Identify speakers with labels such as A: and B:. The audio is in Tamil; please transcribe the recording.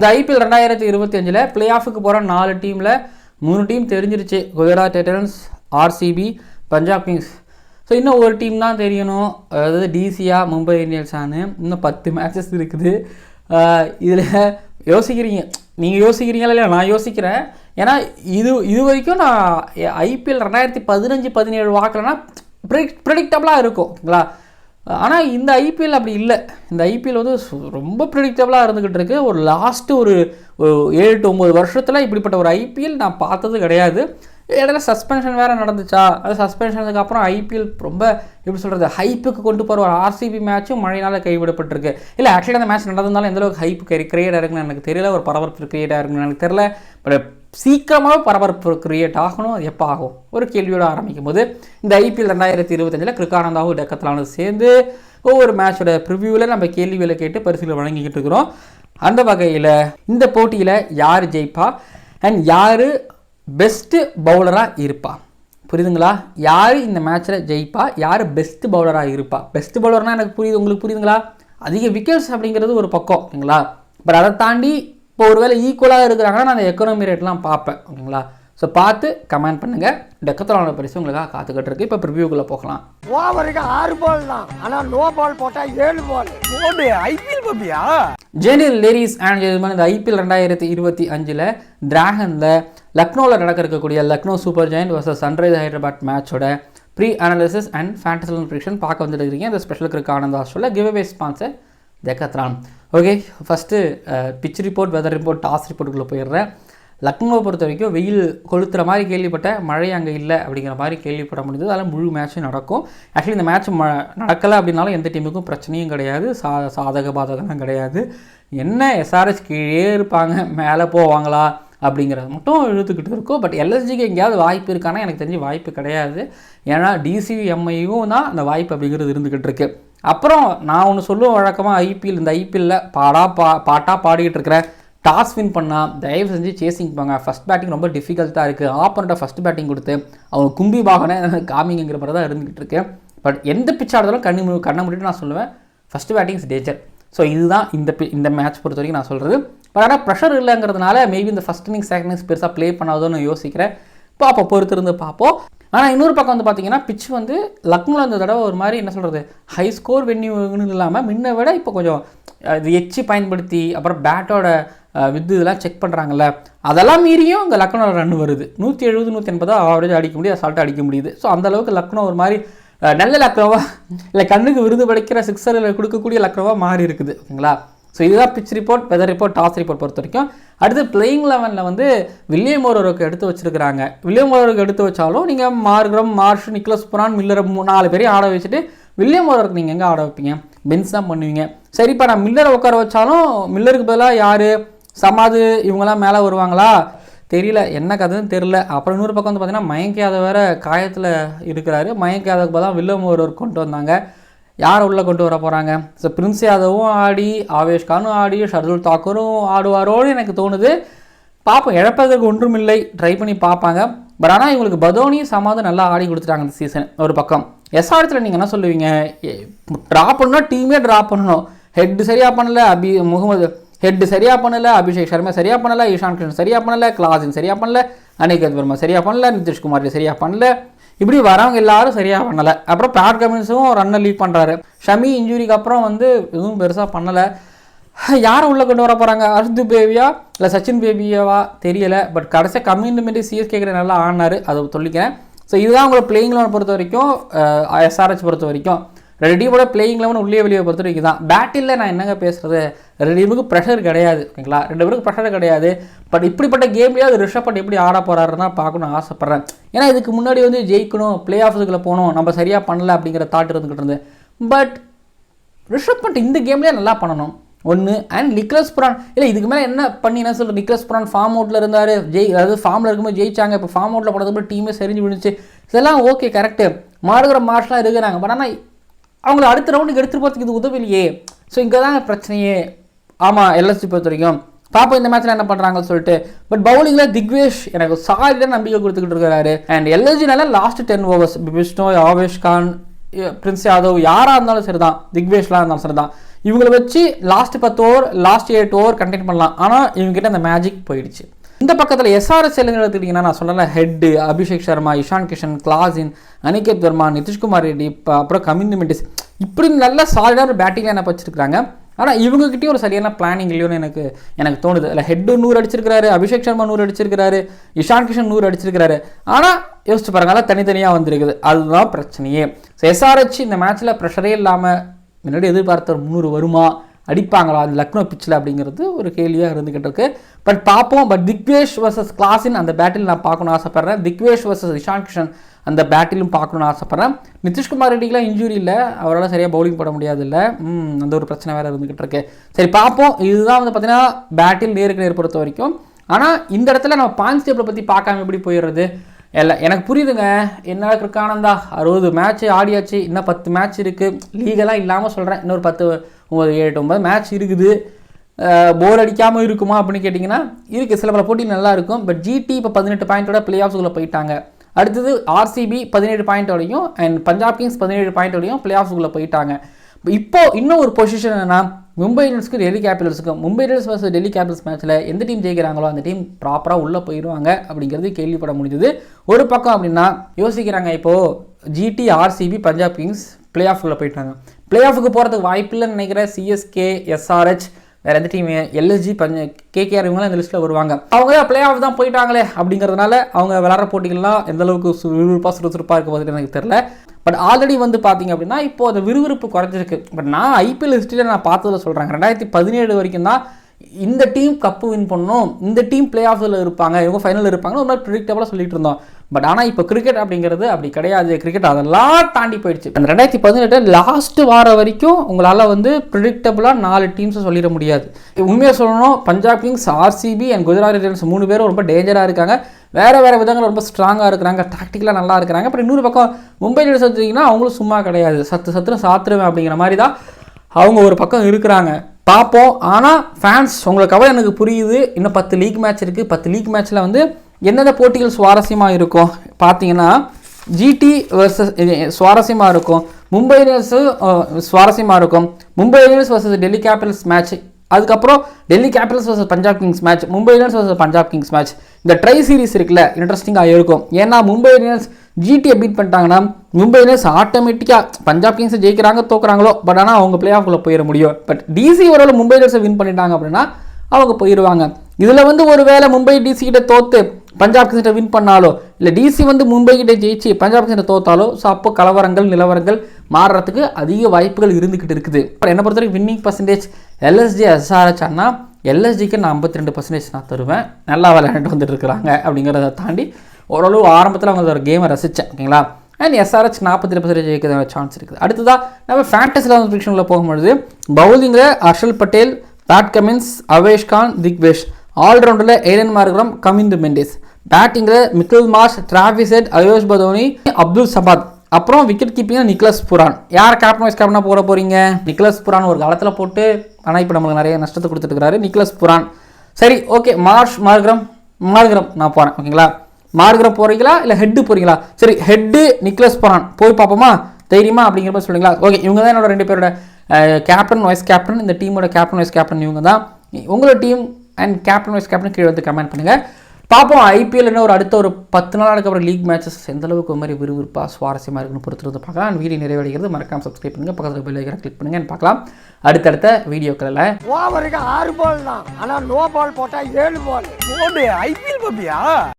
A: இந்த ஐபிஎல் ரெண்டாயிரத்தி இருபத்தி அஞ்சில் பிளே ஆஃபுக்கு போகிற நாலு டீமில் மூணு டீம் தெரிஞ்சிருச்சு. Gujarat Titans RCB Punjab Kings. So இன்னும் ஒரு டீம் தான் தெரியணும். அதாவது டிசியா மும்பை இந்தியன்ஸானு இன்னும் பத்து மேட்சஸ் இருக்குது. இதில் யோசிக்கிறீங்க. நீங்கள் யோசிக்கிறீங்களா இல்லையா? நான் யோசிக்கிறேன். ஏன்னா இது இது வரைக்கும் நான் ஐபிஎல் ரெண்டாயிரத்தி பதினஞ்சு பதினேழு வாக்கிலனா ப்ரிக் ப்ரிடிக்டபுளாக இருக்கும். ஓகேங்களா? ஆனால் இந்த ஐபிஎல் அப்படி இல்லை. இந்த ஐபிஎல் வந்து ரொம்ப ப்ரிடிக்டபுளாக இருந்துக்கிட்டு இருக்குது ஒரு லாஸ்ட்டு ஒரு ஒரு ஏழு டு ஒம்பது வருஷத்தில் இப்படிப்பட்ட ஒரு ஐபிஎல் நான் பார்த்தது கிடையாது. இடையில சஸ்பென்ஷன் வேறு நடந்துச்சா? அது சஸ்பென்ஷனுக்கு அப்புறம் ஐபிஎல் ரொம்ப எப்படி சொல்கிறது ஹைப்புக்கு கொண்டு போகிற ஒரு ஆர்சிபி மேட்சும் மழையினால் கைவிடப்பட்டிருக்கு. இல்லை ஆக்சுவலி அந்த மேட்ச் நடந்ததுனால எந்தளவுக்கு ஹைப் கிரியேட் ஆயிருக்குன்னு எனக்கு தெரியல. ஒரு பரபரப்பு கிரியேட் ஆயிருக்குன்னு எனக்கு தெரியல. பட் சீக்கிரமாக பரபரப்பு கிரியேட் ஆகணும். அது எப்போ ஆகும்? ஒரு கேள்வியோடு ஆரம்பிக்கும் போது இந்த ஐபிஎல் ரெண்டாயிரத்தி இருபத்தஞ்சில் கிருக்கானந்தாவும் டெக்கத்லானும் சேர்ந்து ஒவ்வொரு மேட்சோட ப்ரிவியூவில் நம்ம கேள்விகளை கேட்டு பரிசுகளை வழங்கிக்கிட்டு இருக்கிறோம். அந்த வகையில் இந்த போட்டியில் யார் ஜெயிப்பா? அண்ட் யார் பெஸ்ட்டு பவுலராக இருப்பா. புரியுதுங்களா? யார் இந்த மேட்ச்சில் ஜெயிப்பா? யார் பெஸ்ட்டு பவுலராக இருப்பா? பெஸ்ட்டு பவுலர்னால் எனக்கு புரியுது உங்களுக்கு புரியுதுங்களா? அதிக விக்கெட்ஸ் அப்படிங்கிறது ஒரு பக்கம் ஓகேங்களா பட் அதை தாண்டி இப்போ ஒருவேளை ஈக்குவலாக இருக்கிறாங்கன்னா நான் அந்த எக்கனாமி ரேட்லாம் பார்ப்பேன் ஓகேங்களா ஸோ பார்த்து கமெண்ட் பண்ணுங்கள் டெக்கத்தலான பரிசு உங்களுக்காக காத்துக்கிட்டு இருக்கு இப்போ ப்ரிவியூக்குள்ளே போகலாம்.
B: ஓவருக்கு ஆறு பால் தான். ஆனா நோ பால் போட்டா ஏழு பால்
C: ஓடு ஐபிஎல் பப்பியா?
A: ஜெனில் லேடிஸ் அண்ட் ஜென்டில்மேன் இந்த ஐபிஎல் ரெண்டாயிரத்தி இருபத்தி அஞ்சில் டிராகனில் லக்னோவில் நடக்க இருக்கக்கூடிய Lucknow super giant versus sunrise Hyderabad மேட்சோட pre analysis and fantasy prediction பார்க்க வந்துட்டு இருக்கீங்க. இந்த ஸ்பெஷல் கிரிக் ஆனந்தா ஷோவில் give away sponsor Decathlon okay first pitch report weather report toss ரிப்போர்ட்டுக்குள்ளே போயிடுறேன். லக்னோவை பொறுத்த வரைக்கும் வெயில் கொளுத்துற மாதிரி கேள்விப்பட்டேன் மழை அங்கே இல்லை அப்படிங்கிற மாதிரி கேள்விப்பட முடியுது அதனால் முழு மேட்ச்சும் நடக்கும். ஆக்சுவலி இந்த மேட்ச் ம நடக்கலை அப்படின்னாலும் எந்த டீமுக்கும் பிரச்சனையும் கிடையாது. சா சாதக பாதகம்லாம் கிடையாது. என்ன எஸ்ஆர்எஸ் கீழே இருப்பாங்க மேலே போவாங்களா அப்படிங்கிறது மட்டும் இழுத்துக்கிட்டு இருக்கும். பட் எல்எஸ்ஜிக்கு எங்கேயாவது வாய்ப்பு இருக்கானா எனக்கு தெரிஞ்சு வாய்ப்பு கிடையாது. ஏன்னா டிசிஎம்ஐயும் தான் அந்த வாய்ப்பு அப்படிங்கிறது இருந்துக்கிட்டு இருக்குது அப்புறம் நான் ஒன்று சொல்லுவேன் வழக்கமாக ஐபிஎல் இந்த ஐபிஎல்லில் பாடா பா பாட்டாக பாடிக்கிட்டு இருக்கிறேன். டாஸ் வின் பண்ணால் தயவு செஞ்சு சேசிங் போங்க. ஃபஸ்ட் பேட்டிங் ரொம்ப டிஃபிகல்ட்டாக இருக்குது ஆப்பனண்ட்டை ஃபஸ்ட் பேட்டிங் கொடுத்து அவங்க கும்பி வாகன காமிங்கிற மாதிரி தான் இருந்துகிட்டு இருக்கு. பட் எந்த பிச் கண்ணு மு- கண்ணை முடிட்டு நான் சொல்லுவேன் first batting is danger so இதுதான் இந்த இந்த மேட்ச் பொறுத்த வரைக்கும் நான் சொல்கிறது பட் ஆனால் ப்ரெஷர் இல்லைங்கிறதுனால மேபி இந்த ஃபஸ்ட் இன்னிங் செகண்ட் இன்னிங்ஸ் பெருசாக ப்ளே பண்ணாதோன்னு யோசிக்கிறேன். பார்ப்போம் பொறுத்திருந்து பார்ப்போம். ஆனால் இன்னொரு பக்கம் வந்து பார்த்தீங்கன்னா பிச் வந்து லக்னோவில் இந்த தடவை ஒரு மாதிரி என்ன சொல்கிறது ஹை ஸ்கோர் வென்யூன்னு இல்லாமல் முன்ன விட இப்போ கொஞ்சம் இது எச்சி பயன்படுத்தி அப்புறம் பேட்டோட வித்து இதெல்லாம் செக் பண்ணுறாங்கல்ல அதெல்லாம் மீறியும் இங்கே லக்னோ ரன் வருது. நூற்றி எழுபது நூற்றி எண்பதா ஆவரேஜ் அடிக்க முடியுது அசால்ட்டாக அடிக்க முடியுது. ஸோ அந்த அளவுக்கு லக்னோ ஒரு மாதிரி நல்ல லக்னோவா இல்லை கண்ணுக்கு விருது படைக்கிற சிக்ஸரில் கொடுக்கக்கூடிய லக்னோவாக மாறி இருக்குது ஓகேங்களா? ஸோ இதுதான் pitch report weather report toss report பொறுத்த வரைக்கும். அடுத்து பிளேயிங் லெவனில் வந்து வில்லியம் ஓரோருக்கு எடுத்து வச்சிருக்கிறாங்க. வில்லியம் ஓரோருக்கு எடுத்து வச்சாலும் நீங்கள் Markram Marsh Nicholas Pooran Miller மூணு நாலு பேரையும் ஆட வச்சுட்டு வில்லியம் ஓரோருக்கு நீங்கள் எங்கே ஆட வைப்பீங்க? பென்ஸ் தான் பண்ணுவீங்க. சரிப்பா நான் மில்லரை உட்கார வச்சாலும் மில்லருக்கு பதிலாக யார்? சமாது இவங்கெல்லாம் மேலே வருவாங்களா? தெரியல. என்ன கதைன்னு தெரியல. அப்புறம் இன்னொரு பக்கம் வந்து பார்த்தீங்கன்னா மயங்க் யாதவ் வேற காயத்தில் இருக்கிறாரு. மயங்க் யாதவுக்கு வில்லம் ஒருவர் கொண்டு வந்தாங்க. யாரை உள்ளே கொண்டு வர போகிறாங்க ஸோ பிரின்ஸ் யாதவும் ஆடி ஆவேஷ் கானும் ஆடி ஷர்துல் தாக்கூரும் ஆடுவாரோன்னு எனக்கு தோணுது. பார்ப்போம் இழப்பதற்கு ஒன்றும் இல்லை. ட்ரை பண்ணி பார்ப்பாங்க பட் ஆனால் இவங்களுக்கு பதோனி சமாதம் நல்லா ஆடி கொடுத்துட்டாங்க இந்த சீசன் ஒரு பக்கம். எஸ்ஆர்த்தில் நீங்கள் என்ன சொல்லுவீங்க? ட்ரா பண்ணால் டீமே ட்ரா பண்ணணும். ஹெட் சரியாக பண்ணல அபி முகமது ஹெட் சரியாக பண்ணல அபிஷேக் சர்மா சரியாக பண்ணலை ஈஷான் கிருஷ்ணன் சரியாக பண்ணல கிளாசின் சரியாக பண்ணல அனிகத் வர்மா சரியாக பண்ணல நிதிஷ்குமார் சரியாக பண்ணல. இப்படி வரவங்க எல்லாரும் சரியாக பண்ணலை. அப்புறம் பேட் கமின்ஸும் ரன்னை லீவ் பண்ணுறாரு ஷமி இன்ஜுரிக்கு அப்புறம் வந்து எதுவும் பெருசாக பண்ணலை. யாரை உள்ளே கொண்டு வர போகிறாங்க அர்து பேபியா இல்லை சச்சின் பேபியாவா தெரியலை. பட் கடைசியாக கம்யூனிமெண்ட்டு சிஎஸ்கேக்கிற நல்லா ஆனார் அதை சொல்லிக்கிறேன் ஸோ இதுதான் உங்களை பிளேயிங் லெவன் பொறுத்த வரைக்கும் எஸ்ஆர்ஹெச் பொறுத்த வரைக்கும். ரெண்டு பிளேயிங் லெவன் உள்ளே வெளியே பொறுத்த வரைக்கும் தான் பேட்டில் நான் என்னங்க பேசுகிறது ரெண்டு ப்ரெஷர் கிடையாது ஓகேங்களா? ரெண்டு பேருக்கு ப்ரெஷர் கிடையாது. பட் இப்படிப்பட்ட கேம்லேயே அது ரிஷப் பண்ட் எப்படி ஆட போகிறாருன்னு தான் பார்க்கணும்னு ஆசைப்பட்றேன். ஏன்னா இதுக்கு முன்னாடி வந்து ஜெயிக்கணும் பிளே ஆஃப்ஸுக்குள்ளே போகணும் நம்ம சரியாக பண்ணல அப்படிங்கிற தாட் இருந்துக்கிட்டு இருந்து பட் ரிஷப் பண்ட் இந்த கேம்லேயே நல்லா பண்ணணும். ஒன்று அண்ட் நிக்லஸ் புரான் இல்லை இதுக்கு மேலே என்ன பண்ணி என்ன சொல்கிற நிக்லஸ் புரான் ஃபார்ம் அவுட்டில் இருந்தார். ஜெய் அதாவது ஃபார்மில் இருக்கும்போது ஜெயிச்சாங்க. இப்போ ஃபார்ம் அவுட்டில் போனதுக்கு டீமே சரிஞ்சு விழுந்துச்சு. இதெல்லாம் ஓகே கரெக்டு மாறுகிற மார்ஷ்லாம் இருக்கிறாங்க பட் ஆனால் அவங்கள அடுத்த ரவுண்டுக்கு எடுத்துகிட்டு போகிறதுக்கு இது உதவிலையே ஸோ இங்கே தான் பிரச்சனையே ஆமாம் எல்எஸ்சி பொறுத்த வரைக்கும் பாப்போம் இந்த மேட்ச்ல என்ன பண்ணுறாங்கன்னு சொல்லிட்டு பட் பவுலிங்கில் திக்வேஷ் எனக்கு சாலிடாக நம்பிக்கை கொடுத்துக்கிட்டு இருக்கிறாரு. And எல்எஸ்ஜினால last ten overs Bishnoi Avesh Khan Prince Yadav யாராக இருந்தாலும் சரிதான். திக்வேஷ்லாம் இருந்தாலும் சரிதான். இவங்களை வச்சு லாஸ்ட் பத்து over last eight over conduct பண்ணலாம். ஆனால் இவங்ககிட்ட அந்த மேஜிக் போயிடுச்சு. இந்த பக்கத்தில் எஸ்ஆர்எஸ் எடுத்துக்கிட்டிங்கன்னா நான் சொன்னல ஹெட்டு அபிஷேக் சர்மா இஷான் கிஷன் கிளாசின் அனிகேத் வர்மா நிதிஷ்குமார் ரெட்டி இப்போ அப்புறம் கமிந்து மெண்டிஸ். இப்படி நல்ல சாலிடான பேட்டிங் லைனப் வச்சிருக்காங்க ஆனால் இவங்ககிட்டயும் ஒரு சரியான பிளானிங் இல்லையோன்னு எனக்கு எனக்கு தோணுது. இல்லை ஹெட்டு நூறு அடிச்சிருக்கிறாரு அபிஷேக் சர்மா நூறு அடிச்சிருக்கிறாரு இஷான் கிஷன் நூறு அடிச்சிருக்காரு ஆனால் யோசிச்சு பாருங்க தனித்தனியாக வந்திருக்குது. அதுதான் பிரச்சனையே. ஸோ எஸ்ஆர்ஹெச் இந்த மேட்ச்சில் ப்ரெஷரே இல்லாமல் முன்னாடி எதிர்பார்த்த ஒரு முந்நூறு வருமா? அடிப்பாங்களா? அது லக்னோ பிச்சில் அப்படிங்கிறது ஒரு கேள்வியாக இருந்துக்கிட்டு இருக்கு பட் பார்ப்போம். பட் திக்வேஷ் வர்சஸ் கிளாஸின் அந்த பேட்டில் நான் பார்க்கணும்னு ஆசைப்பட்றேன். திக்வேஷ் வர்சஸ் இஷான் கிஷன் அந்த பேட்டிலும் பார்க்கணும்னு ஆசைப்பட்றேன். நிதிஷ்குமார் ரெட்டிக்கெலாம் இன்ஜுரி இல்லை. அவரால் சரியாக பவுலிங் போட முடியாது இல்லை அந்த ஒரு பிரச்சனை வேறு இருந்துக்கிட்டு இருக்கு சரி பார்ப்போம். இதுதான் வந்து பார்த்தீங்கன்னா பேட்டில் நேருக்கு நேர் பொறுத்த வரைக்கும். ஆனால் இந்த இடத்துல நம்ம பாயிண்ட்ஸ் டேபிளை பற்றி பார்க்காம எப்படி போயிடுறது? இல்லை எனக்கு புரியுதுங்க. என்ன கிருக்கானந்தா அறுபது மேட்ச் ஆடியாச்சு. இன்னும் பத்து மேட்ச் இருக்குது லீகெல்லாம் இல்லாமல் சொல்கிறேன் இன்னொரு பத்து ஒம்பது ஏழு ஒன்பது மேட்ச் இருக்குது. போர் அடிக்காமல் இருக்குமா? அப்படின்னு கேட்டிங்கன்னா இருக்குது சில பல போட்டி நல்லா இருக்கும். பட் ஜிடி இப்போ பதினெட்டு பாயிண்ட்டோட பிளே ஆஃப்ஸ்குள்ளே போயிட்டாங்க. அடுத்தது ஆர்சிபி பதினேழு பாயிண்ட்டோடையும் அண்ட் பஞ்சாப் கிங்ஸ் பதினேழு பாயிண்ட்டோடையும் பிளே ஆஃப்ஸ்குள்ளே போயிட்டாங்க. இப்போ இன்னும் ஒரு பொசிஷன் என்னென்னா மும்பை இந்தியன்ஸ்க்கு Delhi கேபிட்டல்ஸுக்கும் Mumbai Indians versus Delhi Capitals மேட்ச்சில் எந்த டீம் ஜெயிக்கிறாங்களோ அந்த டீம் ப்ராப்பராக உள்ளே போயிடுவாங்க அப்படிங்கிறது கேள்விப்பட முடிஞ்சது. ஒரு பக்கம் அப்படின்னா யோசிக்கிறாங்க இப்போது GT RCB Punjab Kings play ஆஃப்குள்ளே போயிட்டாங்க. பிளே ஆஃபுக்கு போகிறதுக்கு வாய்ப்பில்லைன்னு நினைக்கிற சிஎஸ்கே எஸ்ஆர்ஹெச் வேறு எந்த டீம் எல்எஸ்ஜி பஞ்ச கேகேஆர் இவங்களாம் இந்த லிஸ்ட்டில் வருவாங்க. அவங்க தான் பிளே ஆஃப் தான் போயிட்டாங்களே அப்படிங்கிறதுனால அவங்க விளாட்ற போட்டிகள்லாம் எந்த அளவுக்கு சு- சுறுசுறுப்பாக இருக்க போகுதுன்னு எனக்கு தெரில பட் ஆல்ரெடி வந்து பார்த்தீங்க அப்படின்னா இப்போ அந்த விறுவிறுப்பு குறைஞ்சிருக்கு. பட் நான் ஐபிஎல் ஹிஸ்ட்ரியில் நான் பார்த்ததில் சொல்கிறேன் ரெண்டாயிரத்தி பதினேழு வரைக்கும் தான் இந்த டீம் கப்பு வின் பண்ணணும். இந்த டீம் பிளே ஆஃபில் இருப்பாங்க. இவங்க ஃபைனல் இருப்பாங்க ஒரு மாதிரி ப்ரிடிக்டபுளாக சொல்லிட்டு இருந்தோம். பட் ஆனால் இப்போ கிரிக்கெட் அப்படிங்கிறது அப்படி கிடையாது. கிரிக்கெட் அதெல்லாம் தாண்டி போயிடுச்சு. அந்த ரெண்டாயிரத்தி பதினெட்டு லாஸ்ட் வார வரைக்கும் உங்களால் வந்து ப்ரிடிக்டபுளாக நாலு டீம்ஸை சொல்லிட முடியாது. உண்மையாக சொல்லணும் Punjab Kings RCB and Gujarat Titans மூணு பேரும் ரொம்ப டேஞ்சராக இருக்காங்க. வேறு வேறு விதங்கள் ரொம்ப ஸ்ட்ராங்காக இருக்கிறாங்க. டாக்டிக்கலாக நல்லா இருக்கிறாங்க. அப்புறம் இன்னொரு பக்கம் மும்பை இண்டியன்ஸ் எடுத்தீங்கன்னா அவங்களும் சும்மா கிடையாது. சத்து சத்துன்னு சாத்துருவேன் அப்படிங்கிற மாதிரி தான் அவங்க ஒரு பக்கம் இருக்கிறாங்க. பார்ப்போம். ஆனால் ஃபேன்ஸ் உங்களுக்கு கவலை எனக்கு புரியுது. இன்னும் பத்து லீக் மேட்ச் இருக்குது பத்து லீக் மேட்ச்சில் வந்து என்னென்ன போட்டிகள் சுவாரஸ்யமாக இருக்கும்? பார்த்தீங்கன்னா ஜிடி வர்சஸ் சுவாரஸ்யமாக இருக்கும். மும்பை இந்தியன்ஸு சுவாரஸ்யமாக இருக்கும். Mumbai Indians versus Delhi Capitals match அதுக்கப்புறம் Delhi Capitals versus Punjab Kings match Mumbai Indians versus Punjab Kings match இந்த ட்ரை சீரிஸ் இருக்குல்ல இன்ட்ரெஸ்டிங்காக இருக்கும். ஏன்னா மும்பை இந்தியன்ஸ் ஜிடியை பீட் பண்ணிட்டாங்கன்னா மும்பை இந்தியன்ஸ் ஆட்டோமேட்டிக்காக பஞ்சாப் கிங்ஸை ஜெயிக்கிறாங்க தோக்குறாங்களோ? பட் ஆனால் அவங்க பிளே ஆஃப்குள்ளே போயிட முடியும். பட் டிசி ஓரளவு மும்பை இந்தியன்ஸை வின் பண்ணிட்டாங்க அப்படின்னா அவங்க போயிடுவாங்க இதில் வந்து ஒரு வேளை மும்பை டிசி கிட்ட பஞ்சாப் கிங்ஸ் வின் பண்ணாலோ இல்லை டிசி வந்து மும்பை கிட்ட ஜெயிச்சு பஞ்சாப் கிங்ஸ் தோத்தாலோ ஸோ அப்போ கலவரங்கள் நிலவரங்கள் மாறுறதுக்கு அதிக வாய்ப்புகள் இருந்துக்கிட்டு இருக்குது. அப்புறம் என்னை பொறுத்த வரைக்கும் வின்னிங் பர்சன்டேஜ் எல்எஸ்ஜி எஸ்ஆர்ஹெச் அண்ணா எல்எஸ்ஜிக்கு நான் ஐம்பத்தி ரெண்டு பர்சன்டேஜ் நான் தருவேன். நல்லா விளையாண்டு வந்துட்டு இருக்கிறாங்க அப்படிங்கிறத தாண்டி ஓரளவு ஆரம்பத்தில் அவங்க ஒரு கேமை ரசித்தேன் ஓகேங்களா? அண்ட் எஸ்ஆர்ஹெச் நாற்பத்தி ரெண்டு பர்சன்டேஜ் ஜெயிக்கிற சான்ஸ் இருக்குது. அடுத்ததாக நம்ம ஃபேண்டஸ் லெவன் போகும்பொழுது பவுலிங்கில் ஹர்ஷல் பட்டேல் பேட் கமின்ஸ் அவேஷ் கான் திக்வேஷ் ஆல்ரவுண்டில் ஏலன் மார்க்ரம் கமிந்து மெண்டேஸ் பேட்டிங்கில் Mitchell Marsh Travis Head Ayush Badoni Abdul Samad அப்புறம் விக்கெட் கீப்பிங் நிக்லஸ் புரான் யார் கேப்டன் வைஸ் கேப்டனாக போட போகிறீங்க நிக்லஸ் புரான் ஒரு காலத்தில் போட்டு ஆனால் இப்போ நம்மளுக்கு நிறைய நஷ்டத்தை கொடுத்துட்டு நிக்லஸ் புரான் சரி ஓகே மார்ஷ் மார்கிரம் மார்க்ரம் நான் போகிறேன் ஓகேங்களா மார்கிரம் போகிறீங்களா இல்லை ஹெட்டு போகிறீங்களா சரி ஹெட்டு நிக்லஸ் புரான் போய் பார்ப்போமா? தைரியமா அப்படிங்கிற மாதிரி சொல்லுங்களா ஓகே இவங்க தான் என்னோட ரெண்டு பேரோட கேப்டன் வைஸ் கேப்டன் இந்த டீமோட கேப்டன் வைஸ் கேப்டன் இவங்க தான். உங்களோட team and captain vice captain கீழே வந்து கமெண்ட் பண்ணுங்கள் பார்ப்போம் ஐபிஎல் என்ன ஒரு அடுத்த ஒரு பத்து நாளுக்கு அப்புறம் லீக் மேட்சஸ் எந்த அளவுக்கு ஒரு மாதிரி விறுவிறுப்பாக சுவாரஸ்யமாக இருக்குன்னு பொறுத்து பார்க்கலாம். வீடியோ நிறைவடைகிறது மறக்காம சப்ஸ்கிரைப் பண்ணுங்கள் பக்கத்தில் பெல் ஐக்கனை கிளிக் பண்ணுங்க and பார்க்கலாம். அடுத்தடுத்த வீடியோக்களில்.
B: ஓவருக்கு ஆறு பால் தான். ஆனா நோ பால் போட்டா ஏழு பால்
C: ஐபிஎல் பப்பியா